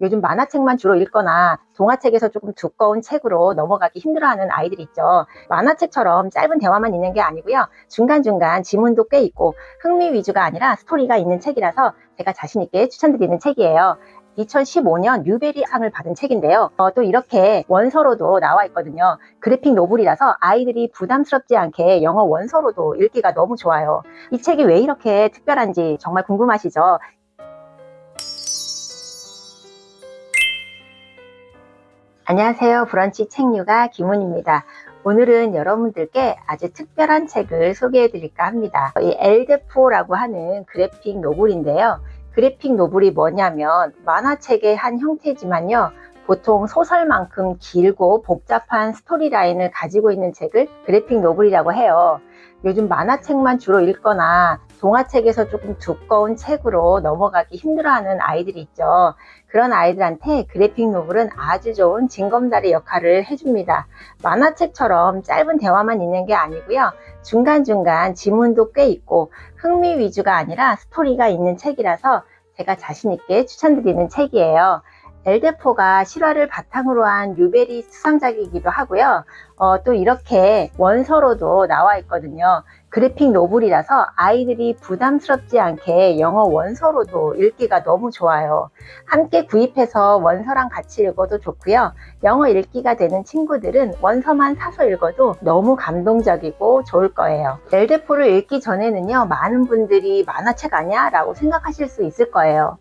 요즘 만화책만 주로 읽거나 동화책에서 조금 두꺼운 책으로 넘어가기 힘들어하는 아이들이 있죠. 만화책처럼 짧은 대화만 있는 게 아니고요. 중간중간 지문도 꽤 있고 흥미 위주가 아니라 스토리가 있는 책이라서 제가 자신있게 추천드리는 책이에요. 2015년 뉴베리 상을 받은 책인데요. 어, 또 이렇게 원서로도 나와 있거든요. 그래픽 노블이라서 아이들이 부담스럽지 않게 영어 원서로도 읽기가 너무 좋아요. 이 책이 왜 이렇게 특별한지 정말 궁금하시죠? 안녕하세요. 브런치 책류가 김훈입니다. 오늘은 여러분들께 아주 특별한 책을 소개해 드릴까 합니다. 이 엘데포라고 하는 그래픽 노블인데요. 그래픽 노블이 뭐냐면 만화책의 한 형태지만요. 보통 소설만큼 길고 복잡한 스토리라인을 가지고 있는 책을 그래픽 노블이라고 해요. 요즘 만화책만 주로 읽거나 동화책에서 조금 두꺼운 책으로 넘어가기 힘들어하는 아이들이 있죠. 그런 아이들한테 그래픽 노블은 아주 좋은 징검다리 역할을 해줍니다. 만화책처럼 짧은 대화만 있는 게 아니고요. 중간중간 지문도 꽤 있고 흥미 위주가 아니라 스토리가 있는 책이라서 제가 자신있게 추천드리는 책이에요. 엘데포가 실화를 바탕으로 한 뉴베리 수상작이기도 하고요. 어, 또 이렇게 원서로도 나와 있거든요. 그래픽 노블이라서 아이들이 부담스럽지 않게 영어 원서로도 읽기가 너무 좋아요. 함께 구입해서 원서랑 같이 읽어도 좋고요. 영어 읽기가 되는 친구들은 원서만 사서 읽어도 너무 감동적이고 좋을 거예요. 엘데포를 읽기 전에는요, 많은 분들이 만화책 아니야? 라고 생각하실 수 있을 거예요.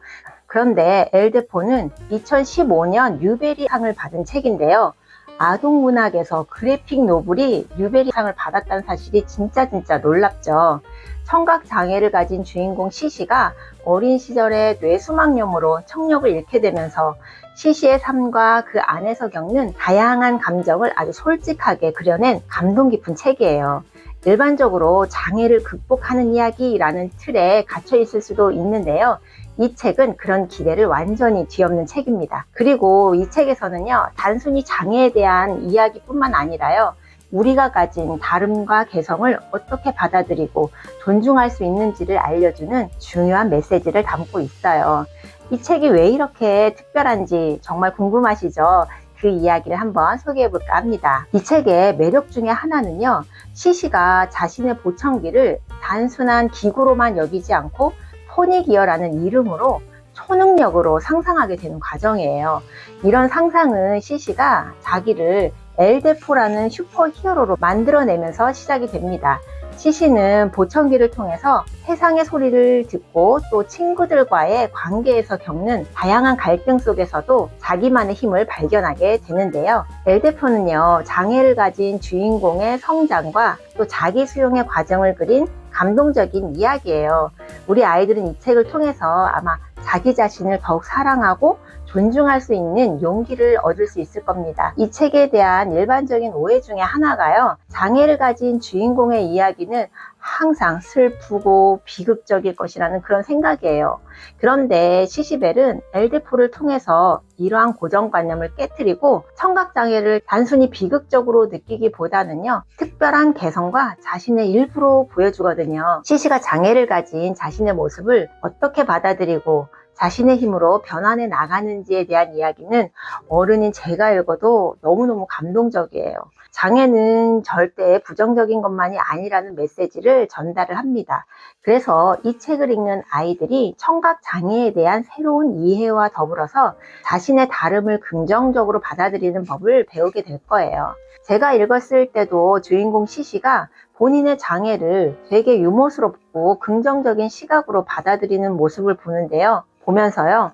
그런데 엘데포는 2015년 뉴베리상을 받은 책인데요. 아동 문학에서 그래픽 노블이 뉴베리상을 받았다는 사실이 진짜 진짜 놀랍죠. 청각 장애를 가진 주인공 시시가 어린 시절에 뇌수막염으로 청력을 잃게 되면서 시시의 삶과 그 안에서 겪는 다양한 감정을 아주 솔직하게 그려낸 감동 깊은 책이에요. 일반적으로 장애를 극복하는 이야기라는 틀에 갇혀 있을 수도 있는데요. 이 책은 그런 기대를 완전히 뒤엎는 책입니다. 그리고 이 책에서는요, 단순히 장애에 대한 이야기뿐만 아니라요, 우리가 가진 다름과 개성을 어떻게 받아들이고 존중할 수 있는지를 알려주는 중요한 메시지를 담고 있어요. 이 책이 왜 이렇게 특별한지 정말 궁금하시죠? 그 이야기를 한번 소개해 볼까 합니다. 이 책의 매력 중에 하나는요, 시시가 자신의 보청기를 단순한 기구로만 여기지 않고 포니기어라는 이름으로 초능력으로 상상하게 되는 과정이에요. 이런 상상은 시시가 자기를 엘데포라는 슈퍼 히어로로 만들어내면서 시작이 됩니다. 시시는 보청기를 통해서 세상의 소리를 듣고 또 친구들과의 관계에서 겪는 다양한 갈등 속에서도 자기만의 힘을 발견하게 되는데요. 엘데포는요, 장애를 가진 주인공의 성장과 또 자기 수용의 과정을 그린 감동적인 이야기예요. 우리 아이들은 이 책을 통해서 아마 자기 자신을 더욱 사랑하고 존중할 수 있는 용기를 얻을 수 있을 겁니다. 이 책에 대한 일반적인 오해 중에 하나가요. 장애를 가진 주인공의 이야기는 항상 슬프고 비극적일 것이라는 그런 생각이에요. 그런데 시시벨은 엘데포를 통해서 이러한 고정관념을 깨뜨리고 청각장애를 단순히 비극적으로 느끼기보다는요, 특별한 개성과 자신의 일부로 보여주거든요. 시시가 장애를 가진 자신의 모습을 어떻게 받아들이고 자신의 힘으로 변환해 나가는지에 대한 이야기는 어른인 제가 읽어도 너무너무 감동적이에요. 장애는 절대 부정적인 것만이 아니라는 메시지를 전달을 합니다. 그래서 이 책을 읽는 아이들이 청각 장애에 대한 새로운 이해와 더불어서 자신의 다름을 긍정적으로 받아들이는 법을 배우게 될 거예요. 제가 읽었을 때도 주인공 시시가 본인의 장애를 되게 유머스럽고 긍정적인 시각으로 받아들이는 모습을 보는데요. 보면서요.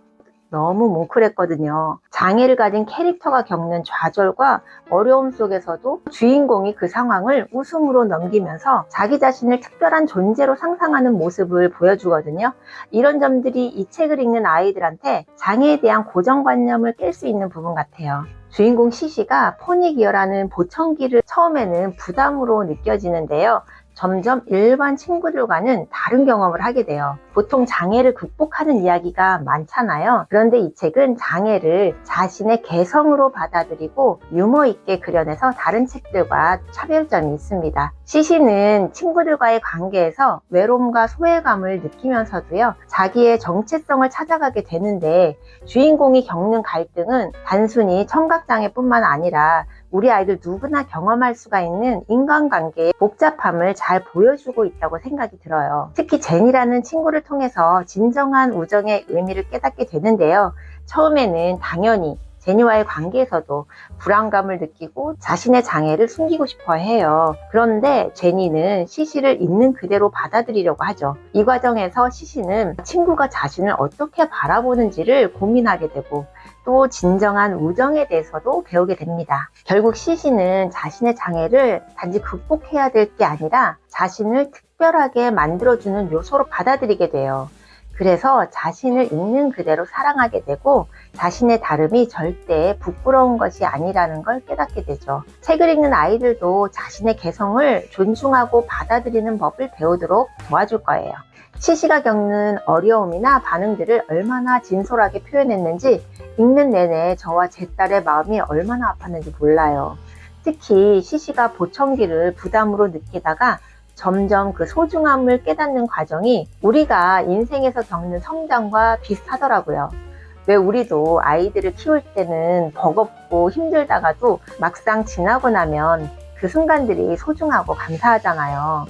너무 뭉클했거든요. 장애를 가진 캐릭터가 겪는 좌절과 어려움 속에서도 주인공이 그 상황을 웃음으로 넘기면서 자기 자신을 특별한 존재로 상상하는 모습을 보여주거든요. 이런 점들이 이 책을 읽는 아이들한테 장애에 대한 고정관념을 깰 수 있는 부분 같아요. 주인공 시시가 포니기어라는 보청기를 처음에는 부담으로 느껴지는데요. 점점 일반 친구들과는 다른 경험을 하게 돼요. 보통 장애를 극복하는 이야기가 많잖아요. 그런데 이 책은 장애를 자신의 개성으로 받아들이고 유머 있게 그려내서 다른 책들과 차별점이 있습니다. 시시는 친구들과의 관계에서 외로움과 소외감을 느끼면서도요, 자기의 정체성을 찾아가게 되는데 주인공이 겪는 갈등은 단순히 청각장애뿐만 아니라 우리 아이들 누구나 경험할 수가 있는 인간관계의 복잡함을 잘 보여주고 있다고 생각이 들어요. 특히 제니라는 친구를 통해서 진정한 우정의 의미를 깨닫게 되는데요. 처음에는 당연히 제니와의 관계에서도 불안감을 느끼고 자신의 장애를 숨기고 싶어 해요. 그런데 제니는 시시를 있는 그대로 받아들이려고 하죠. 이 과정에서 시시는 친구가 자신을 어떻게 바라보는지를 고민하게 되고 또 진정한 우정에 대해서도 배우게 됩니다. 결국 시시는 자신의 장애를 단지 극복해야 될 게 아니라 자신을 특별하게 만들어주는 요소로 받아들이게 돼요. 그래서 자신을 있는 그대로 사랑하게 되고 자신의 다름이 절대 부끄러운 것이 아니라는 걸 깨닫게 되죠. 책을 읽는 아이들도 자신의 개성을 존중하고 받아들이는 법을 배우도록 도와줄 거예요. 시시가 겪는 어려움이나 반응들을 얼마나 진솔하게 표현했는지 읽는 내내 저와 제 딸의 마음이 얼마나 아팠는지 몰라요. 특히 시시가 보청기를 부담으로 느끼다가 점점 그 소중함을 깨닫는 과정이 우리가 인생에서 겪는 성장과 비슷하더라고요. 왜 우리도 아이들을 키울 때는 버겁고 힘들다가도 막상 지나고 나면 그 순간들이 소중하고 감사하잖아요.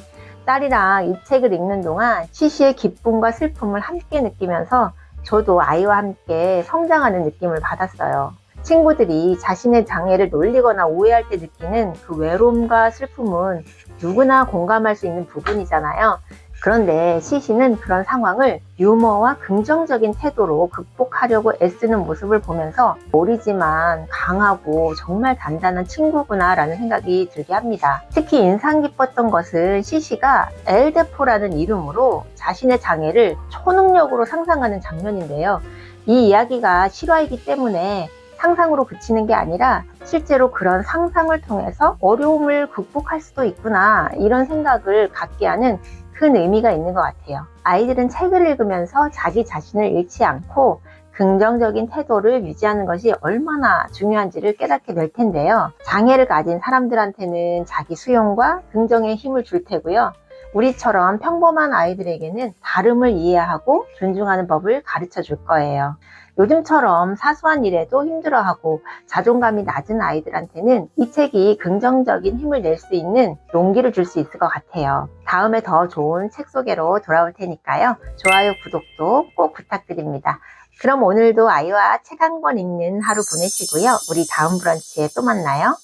딸이랑 이 책을 읽는 동안 시시의 기쁨과 슬픔을 함께 느끼면서 저도 아이와 함께 성장하는 느낌을 받았어요. 친구들이 자신의 장애를 놀리거나 오해할 때 느끼는 그 외로움과 슬픔은 누구나 공감할 수 있는 부분이잖아요. 그런데 시시는 그런 상황을 유머와 긍정적인 태도로 극복하려고 애쓰는 모습을 보면서 어리지만 강하고 정말 단단한 친구구나라는 생각이 들게 합니다. 특히 인상 깊었던 것은 시시가 엘데포라는 이름으로 자신의 장애를 초능력으로 상상하는 장면인데요. 이 이야기가 실화이기 때문에 상상으로 그치는 게 아니라 실제로 그런 상상을 통해서 어려움을 극복할 수도 있구나 이런 생각을 갖게 하는 큰 의미가 있는 것 같아요. 아이들은 책을 읽으면서 자기 자신을 잃지 않고 긍정적인 태도를 유지하는 것이 얼마나 중요한지를 깨닫게 될 텐데요. 장애를 가진 사람들한테는 자기 수용과 긍정의 힘을 줄 테고요. 우리처럼 평범한 아이들에게는 다름을 이해하고 존중하는 법을 가르쳐 줄 거예요. 요즘처럼 사소한 일에도 힘들어하고 자존감이 낮은 아이들한테는 이 책이 긍정적인 힘을 낼 수 있는 용기를 줄 수 있을 것 같아요. 다음에 더 좋은 책 소개로 돌아올 테니까요. 좋아요, 구독도 꼭 부탁드립니다. 그럼 오늘도 아이와 책 한 권 읽는 하루 보내시고요. 우리 다음 브런치에 또 만나요.